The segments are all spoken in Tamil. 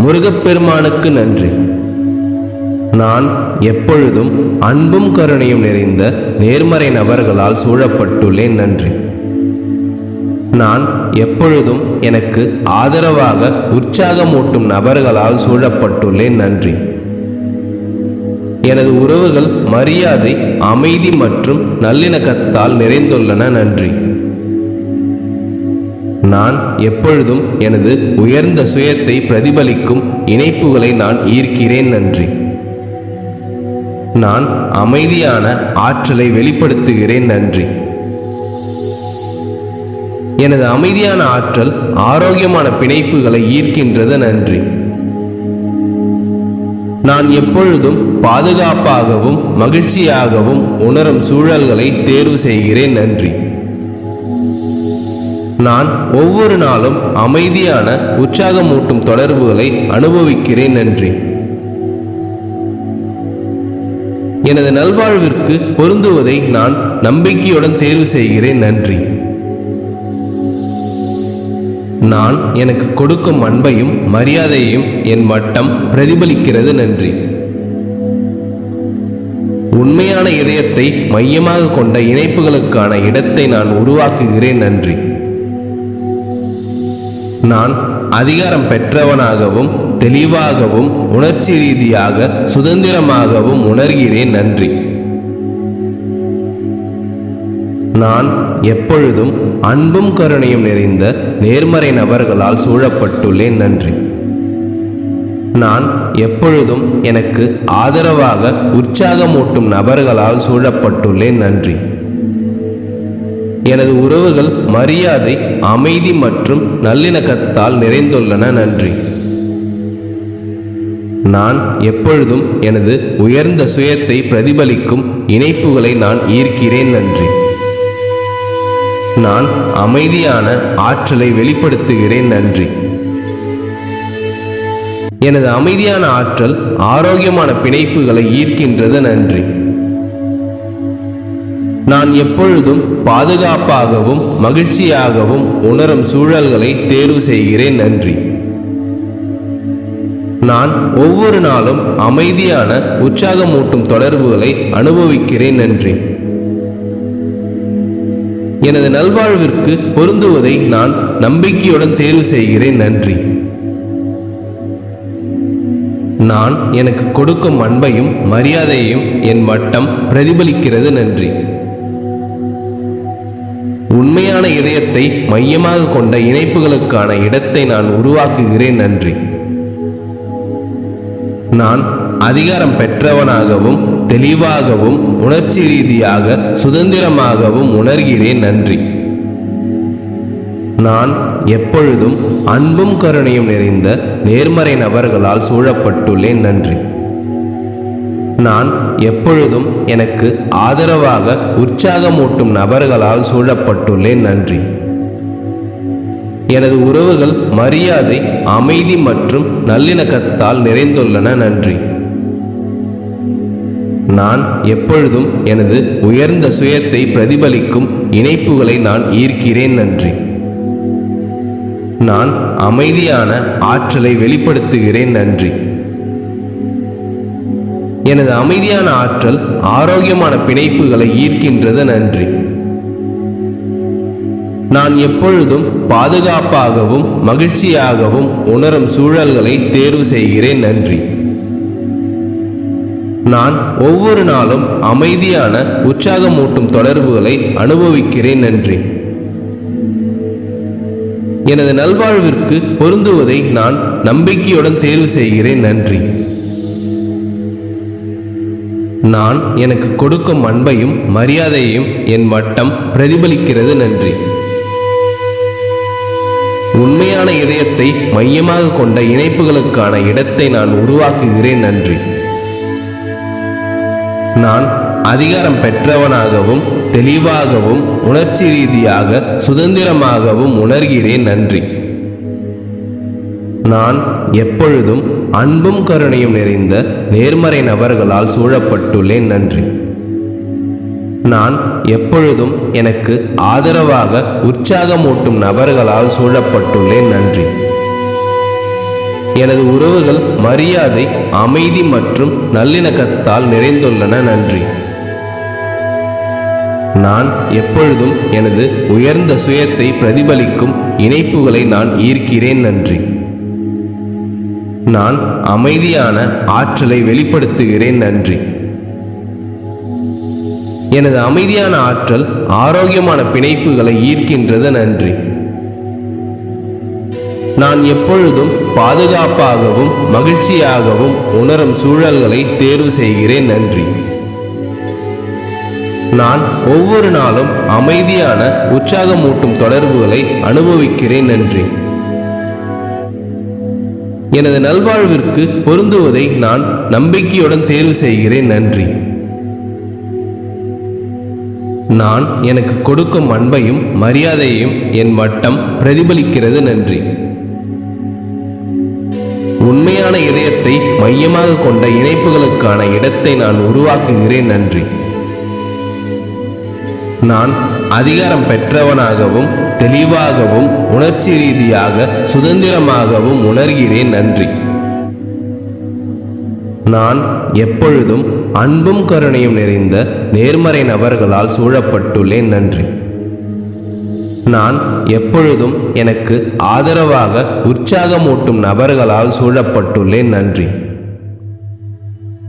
முருகப்பெருமானுக்கு நன்றி. நான் எப்பொழுதும் அன்பும் கருணையும் நிறைந்த நேர்மறை நபர்களால் சூழப்பட்டுள்ளேன் நன்றி. நான் எப்பொழுதும் எனக்கு ஆதரவாக உற்சாகமூட்டும் நபர்களால் சூழப்பட்டுள்ளேன் நன்றி. எனது உறவுகள் மரியாதை அமைதி மற்றும் நல்லிணக்கத்தால் நிறைந்துள்ளன நன்றி. நான் எப்பொழுதும் எனது உயர்ந்த சுயத்தை பிரதிபலிக்கும் இணைப்புகளை நான் ஈர்க்கிறேன் நன்றி. நான் அமைதியான ஆற்றலை வெளிப்படுத்துகிறேன் நன்றி. எனது அமைதியான ஆற்றல் ஆரோக்கியமான பிணைப்புகளை ஈர்க்கின்றது நன்றி. நான் எப்பொழுதும் பாதுகாப்பாகவும் மகிழ்ச்சியாகவும் உணரும் சூழல்களை தேர்வு செய்கிறேன் நன்றி. நான் ஒவ்வொரு நாளும் அமைதியான உற்சாகமூட்டும் தொடர்புகளை அனுபவிக்கிறேன் நன்றி. எனது நல்வாழ்விற்கு பொருந்துவதை நான் நம்பிக்கையுடன் தேர்வு செய்கிறேன் நன்றி. நான் எனக்கு கொடுக்கும் அன்பையும் மரியாதையையும் என் வட்டம் பிரதிபலிக்கிறது நன்றி. உண்மையான இதயத்தை மையமாக கொண்ட இணைப்புகளுக்கான இடத்தை நான் உருவாக்குகிறேன் நன்றி. நான் அதிகாரம் பெற்றவனாகவும் தெளிவாகவும் உணர்ச்சி ரீதியாக சுதந்திரமாகவும் உணர்கிறேன். நன்றி. நான் எப்பொழுதும் அன்பும் கருணையும் நிறைந்த நேர்மறை நபர்களால் சூழப்பட்டுள்ளேன். நன்றி. நான் எப்பொழுதும் எனக்கு ஆதரவாக உற்சாகமூட்டும் நபர்களால் சூழப்பட்டுள்ளேன். நன்றி. எனது உறவுகள் மரியாதை அமைதி மற்றும் நல்லிணக்கத்தால் நிறைந்துள்ளன. நன்றி. நான் எப்பொழுதும் எனது உயர்ந்த சுயத்தை பிரதிபலிக்கும் இணைப்புகளை நான் ஈர்க்கிறேன். நன்றி. நான் அமைதியான ஆற்றலை வெளிப்படுத்துகிறேன். நன்றி. எனது அமைதியான ஆற்றல் ஆரோக்கியமான பிணைப்புகளை ஈர்க்கின்றது. நன்றி. நான் எப்பொழுதும் பாதுகாப்பாகவும் மகிழ்ச்சியாகவும் உணரும் சூழல்களை தேர்வு செய்கிறேன் நன்றி. நான் ஒவ்வொரு நாளும் அமைதியான உற்சாகமூட்டும் தொடர்புகளை அனுபவிக்கிறேன் நன்றி. எனது நல்வாழ்விற்கு பொருந்துவதை நான் நம்பிக்கையுடன் தேர்வு செய்கிறேன் நன்றி. நான் எனக்கு கொடுக்கும் அன்பையும் மரியாதையையும் என் வட்டம் பிரதிபலிக்கிறது நன்றி. உண்மையான இதயத்தை மையமாக கொண்ட இணைப்புகளுக்கான இடத்தை நான் உருவாக்குகிறேன் நன்றி. நான் அதிகாரம் பெற்றவனாகவும் தெளிவாகவும் உணர்ச்சி ரீதியாக சுதந்திரமாகவும் உணர்கிறேன் நன்றி. நான் எப்பொழுதும் அன்பும் கருணையும் நிறைந்த நேர்மறை நபர்களால் சூழப்பட்டுள்ளேன் நன்றி. நான் எப்பொழுதும் எனக்கு ஆதரவாக உற்சாகமூட்டும் நபர்களால் சூழப்பட்டுள்ளேன் நன்றி. எனது உறவுகள் மரியாதை அமைதி மற்றும் நல்லிணக்கத்தால் நிறைந்துள்ளன நன்றி. நான் எப்பொழுதும் எனது உயர்ந்த சுயத்தை பிரதிபலிக்கும் இணைப்புகளை நான் ஈர்க்கிறேன் நன்றி. நான் அமைதியான ஆற்றலை வெளிப்படுத்துகிறேன் நன்றி. எனது அமைதியான ஆற்றல் ஆரோக்கியமான பிணைப்புகளை ஈர்க்கின்றது நன்றி. நான் எப்பொழுதும் பாதுகாப்பாகவும் மகிழ்ச்சியாகவும் உணரும் சூழல்களை தேர்வு செய்கிறேன் நன்றி. நான் ஒவ்வொரு நாளும் அமைதியான உற்சாகமூட்டும் தொடர்புகளை அனுபவிக்கிறேன் நன்றி. எனது நல்வாழ்விற்கு பொருந்துவதை நான் நம்பிக்கையுடன் தேர்வு செய்கிறேன் நன்றி. நான் எனக்கு கொடுக்கும் அன்பையும் மரியாதையையும் என் வட்டம் பிரதிபலிக்கிறது நன்றி. உண்மையான இதயத்தை மையமாக கொண்ட இணைப்புகளுக்கான இடத்தை நான் உருவாக்குகிறேன் நன்றி. நான் அதிகாரம் பெற்றவனாகவும் தெளிவாகவும் உணர்ச்சி ரீதியாக சுதந்திரமாகவும் உணர்கிறேன் நன்றி. நான் எப்பொழுதும் அன்பும் கருணையும் நிறைந்த நேர்மறை நபர்களால் சூழப்பட்டுள்ளேன் நன்றி. நான் எப்பொழுதும் எனக்கு ஆதரவாக உற்சாகமூட்டும் நபர்களால் சூழப்பட்டுள்ளேன் நன்றி. எனது உறவுகள் மரியாதை அமைதி மற்றும் நல்லிணக்கத்தால் நிறைந்துள்ளன நன்றி. நான் எப்பொழுதும் எனது உயர்ந்த சுயத்தை பிரதிபலிக்கும் இணைப்புகளை நான் ஈர்க்கிறேன் நன்றி. நான் அமைதியான ஆற்றலை வெளிப்படுத்துகிறேன் நன்றி. எனது அமைதியான ஆற்றல் ஆரோக்கியமான பிணைப்புகளை ஈர்க்கின்றது நன்றி. நான் எப்பொழுதும் பாதுகாப்பாகவும் மகிழ்ச்சியாகவும் உணரும் சூழல்களை தேர்வு செய்கிறேன் நன்றி. நான் ஒவ்வொரு நாளும் அமைதியான உற்சாகமூட்டும் தொடர்புகளை அனுபவிக்கிறேன் நன்றி. எனது நல்வாழ்விற்கு பொருந்துவதை நான் நம்பிக்கையுடன் தேர்வு செய்கிறேன். நன்றி. நான் எனக்கு கொடுக்கும் அன்பையும் மரியாதையையும் என் வட்டம் பிரதிபலிக்கிறது. நன்றி. உண்மையான இதயத்தை மையமாக கொண்ட இணைப்புகளுக்கான இடத்தை நான் உருவாக்குகிறேன். நன்றி. நான் அதிகாரம் பெற்றவனாகவும் தெளிவாகவும் உணர்ச்சி ரீதியாக சுதந்திரமாகவும் உணர்கிறேன் நன்றி. நான் எப்பொழுதும் அன்பும் கருணையும் நிறைந்த நேர்மறை நபர்களால் சூழப்பட்டுள்ளேன் நன்றி. நான் எப்பொழுதும் எனக்கு ஆதரவாக உற்சாகமூட்டும் நபர்களால் சூழப்பட்டுள்ளேன் நன்றி.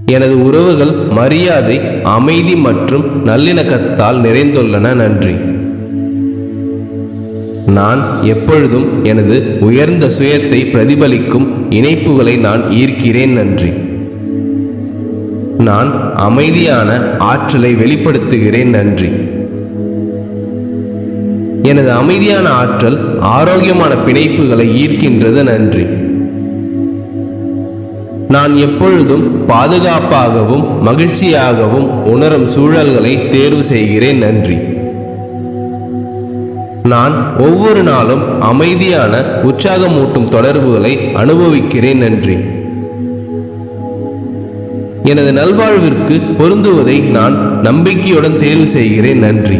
எனது உறவுகள் மரியாதை அமைதி மற்றும் நல்லிணக்கத்தால் நிறைந்துள்ளன நன்றி. நான் எப்பொழுதும் எனது உயர்ந்த சுயத்தை பிரதிபலிக்கும் இணைப்புகளை நான் ஈர்க்கிறேன் நன்றி. நான் அமைதியான ஆற்றலை வெளிப்படுத்துகிறேன் நன்றி. எனது அமைதியான ஆற்றல் ஆரோக்கியமான பிணைப்புகளை ஈர்க்கின்றது நன்றி. நான் எப்பொழுதும் பாதுகாப்பாகவும் மகிழ்ச்சியாகவும் உணரும் சூழல்களை தேர்வு செய்கிறேன் நன்றி. நான் ஒவ்வொரு நாளும் அமைதியான உற்சாகமூட்டும் தொடர்புகளை அனுபவிக்கிறேன் நன்றி. எனது நல்வாழ்விற்கு பொருந்துவதை நான் நம்பிக்கையுடன் தேர்வு செய்கிறேன் நன்றி.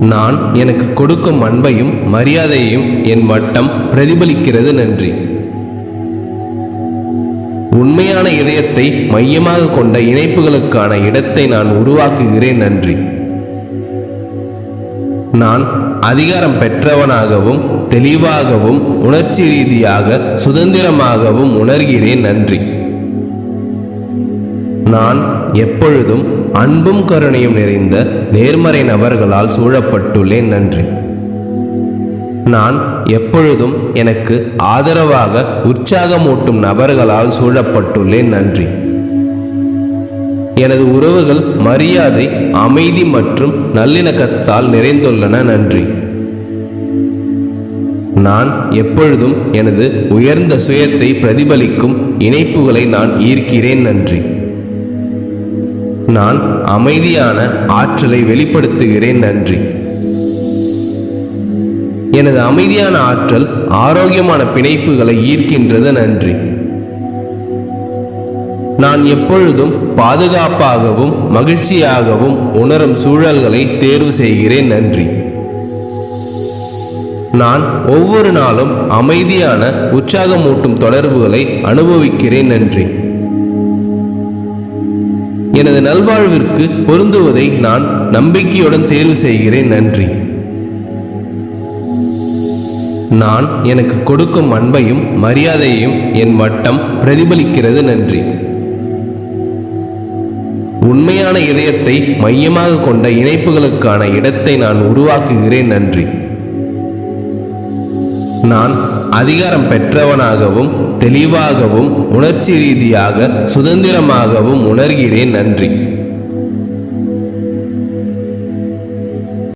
நான் எனக்கு கொடுக்கும் அன்பையும் மரியாதையையும் என் வட்டம் பிரதிபலிக்கிறது நன்றி. உண்மையான இதயத்தை மையமாக கொண்ட இணைப்புகளுக்கான இடத்தை நான் உருவாக்குகிறேன் நன்றி. நான் அதிகாரம் பெற்றவனாகவும் தெளிவாகவும் உணர்ச்சி ரீதியாக சுதந்திரமாகவும் உணர்கிறேன் நன்றி. நான் எப்பொழுதும் அன்பும் கருணையும் நிறைந்த நேர்மறை நபர்களால் சூழப்பட்டுள்ளேன் நன்றி. நான் எப்பொழுதும் எனக்கு ஆதரவாக உற்சாகமூட்டும் நபர்களால் சூழப்பட்டுள்ளேன் நன்றி. எனது உறவுகள் மரியாதை அமைதி மற்றும் நல்லிணக்கத்தால் நிறைந்துள்ளன. நன்றி. நான் எப்பொழுதும் எனது உயர்ந்த சுயத்தை பிரதிபலிக்கும் இணைப்புகளை நான் ஈர்க்கிறேன். நன்றி. நான் அமைதியான ஆற்றலை வெளிப்படுத்துகிறேன். நன்றி. எனது அமைதியான ஆற்றல் ஆரோக்கியமான பிணைப்புகளை ஈர்க்கின்றது. நன்றி. நான் எப்பொழுதும் பாதுகாப்பாகவும் மகிழ்ச்சியாகவும் உணரும் சூழல்களை தேர்வு செய்கிறேன் நன்றி. நான் ஒவ்வொரு நாளும் அமைதியான உற்சாகமூட்டும் தொடர்புகளை அனுபவிக்கிறேன் நன்றி. எனது நல்வாழ்விற்கு பொருந்துவதை நான் நம்பிக்கையுடன் தேர்வு செய்கிறேன் நன்றி. நான் எனக்கு கொடுக்கும் அன்பையும் மரியாதையையும் என் வட்டம் பிரதிபலிக்கிறது நன்றி. உண்மையான இதயத்தை மையமாக கொண்ட இணைப்புகளுக்கான இடத்தை நான் உருவாக்குகிறேன் நன்றி. நான் அதிகாரம் பெற்றவனாகவும் தெளிவாகவும் உணர்ச்சி ரீதியாக சுதந்திரமாகவும் உணர்கிறேன் நன்றி.